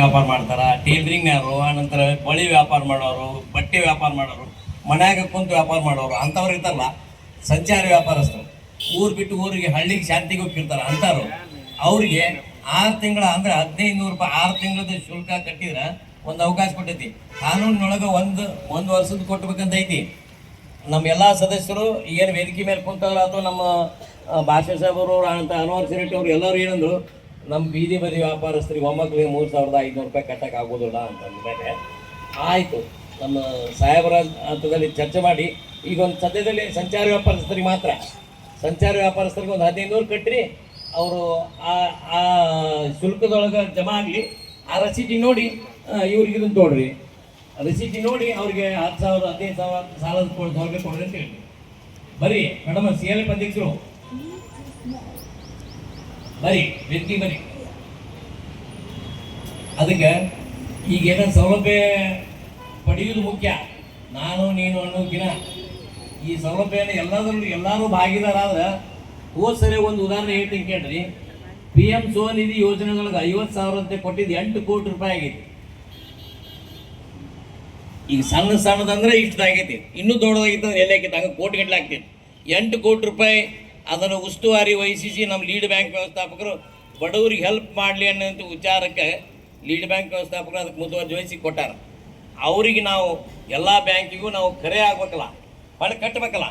ವ್ಯಾಪಾರ ಮಾಡ್ತಾರ ಟೇಲರಿಂಗ್ನವರು ಆನಂತರ ಬಳಿ ವ್ಯಾಪಾರ ಮಾಡೋರು, ಬಟ್ಟೆ ವ್ಯಾಪಾರ ಮಾಡೋರು, ಮನ್ಯಾಗ ಕುಂತು ವ್ಯಾಪಾರ ಮಾಡೋರು ಅಂಥವ್ರು ಇರ್ತಾರಲ್ಲ ಸಂಚಾರಿ ವ್ಯಾಪಾರಸ್ಥರು. ಊರು ಬಿಟ್ಟು ಊರಿಗೆ ಹಳ್ಳಿಗೆ ಶಾಂತಿಗೆ ಹೋಗಿರ್ತಾರ ಅಂಥವ್ರು. ಅವ್ರಿಗೆ ಆರು ತಿಂಗಳ ಅಂದ್ರೆ ಹದಿನೈದು ನೂರು ರೂಪಾಯಿ, ಆರು ತಿಂಗಳದ ಶುಲ್ಕ ಕಟ್ಟಿದ್ರೆ ಒಂದು ಅವಕಾಶ ಕೊಟ್ಟೈತಿ. ಕಾನೂನಿನೊಳಗೆ ಒಂದು ಒಂದು ವರ್ಷದ ಕೊಟ್ಟಬೇಕಂತ ಐತಿ. ನಮ್ಮ ಎಲ್ಲ ಸದಸ್ಯರು ಏನು ವೇದಿಕೆ ಮೇಲೆ ಕುಂತಾರ ಅಥವಾ ನಮ್ಮ ಭಾಷಾ ಸಾಹೇಬರು ಅಂತ ಅನ್ವರ್ ಸಿರೆಟ್ಟಿ ಅವರು ಎಲ್ಲರೂ ಏನಂದ್ರು ನಮ್ಮ ಬೀದಿ ಬದಿ ವ್ಯಾಪಾರಸ್ಥರಿಗೆ ಒಮ್ಮಕ್ಕಳಿಗೆ ಮೂರು ಸಾವಿರದ ಐದುನೂರು ರೂಪಾಯಿ ಕಟ್ಟಕ್ಕೆ ಆಗೋದಿಲ್ಲ ಅಂತ ಅಂದಮೇಲೆ ಆಯಿತು. ನಮ್ಮ ಸಾಹೇಬರ ಹಂತದಲ್ಲಿ ಚರ್ಚೆ ಮಾಡಿ, ಈಗ ಒಂದು ಸದ್ಯದಲ್ಲಿ ಸಂಚಾರ ವ್ಯಾಪಾರಸ್ಥರಿಗೆ ಮಾತ್ರ. ಸಂಚಾರ ವ್ಯಾಪಾರಸ್ಥರಿಗೆ ಒಂದು ಹದಿನೈದು ನೂರು ಕಟ್ಟಿರಿ ಅವರು ಆ ಆ ಶುಲ್ಕದೊಳಗೆ ಜಮಾ ಆಗಲಿ, ಆ ರಸೀಟಿ ನೋಡಿ ಇವ್ರಿಗೆ ಇದನ್ನು ತೋಡ್ರಿ. ರಸೀಟಿ ನೋಡಿ ಅವ್ರಿಗೆ ಹತ್ತು ಸಾವಿರ, ಹದಿನೈದು ಸಾವಿರ ಸಾಲದ ಕೊಡ್ ಕೊಡ್ರಿ ಅಂತ ಹೇಳಿ ಬರ್ರಿ ಮೇಡಮ್ ಸಿ ಎಲ್ ಎಫ್ ಅಧ್ಯಕ್ಷರು ಬರ್ರಿ ವ್ಯಕ್ತಿ ಬರ್ರಿ ಅದಕ್ಕೆ ಈಗ ಏನ ಸೌಲಭ್ಯ ಪಡೆಯುವುದು ಮುಖ್ಯ. ನಾನು, ನೀನು ಅನ್ನೋಕಿನ ಈ ಸೌಲಭ್ಯನ ಎಲ್ಲದರಲ್ಲೂ ಎಲ್ಲರೂ ಭಾಗಿದಾರಾದ್ರೆ ಹೋದ ಸರಿ ಒಂದು ಉದಾಹರಣೆ ಹೇಳ್ತೀನಿ ಕೇಳ್ರಿ. ಪಿ ಎಂ ಸ್ವನಿಧಿ ಯೋಜನೆಗಳಿಗೆ ಐವತ್ತು ಸಾವಿರ ಅಂತ ಕೊಟ್ಟಿದ್ದು ಎಂಟು ಕೋಟಿ ರೂಪಾಯಿ ಆಗೈತಿ. ಈಗ ಸಣ್ಣ ಸಣ್ಣದಂದ್ರೆ ಇಷ್ಟದಾಗೈತಿ. ಇನ್ನೂ ದೊಡ್ಡದಾಗಿತ್ತು ಎಲ್ಲಿ ಆಕೈತಿ ಹಂಗೆ ಕೋಟಿ ಗಟ್ಟಲೆ ಆಗ್ತೈತಿ ಎಂಟು ಕೋಟಿ ರೂಪಾಯಿ ಅದನ್ನು ಉಸ್ತುವಾರಿ ವಹಿಸಿ ನಮ್ಮ ಲೀಡ್ ಬ್ಯಾಂಕ್ ವ್ಯವಸ್ಥಾಪಕರು, ಬಡವರಿಗೆ ಹೆಲ್ಪ್ ಮಾಡಲಿ ಅನ್ನೋಂಥ ವಿಚಾರಕ್ಕೆ ಲೀಡ್ ಬ್ಯಾಂಕ್ ವ್ಯವಸ್ಥಾಪಕರು ಅದಕ್ಕೆ ಮುತುವರ್ಜಿ ಕೊಟ್ಟಾರ. ಅವರಿಗೆ ನಾವು ಎಲ್ಲ ಬ್ಯಾಂಕಿಗೂ ನಾವು ಕರೆ ಆಗ್ಬೇಕಲ್ಲ ಹಣ ಕಟ್ಟಬೇಕಲ್ಲ.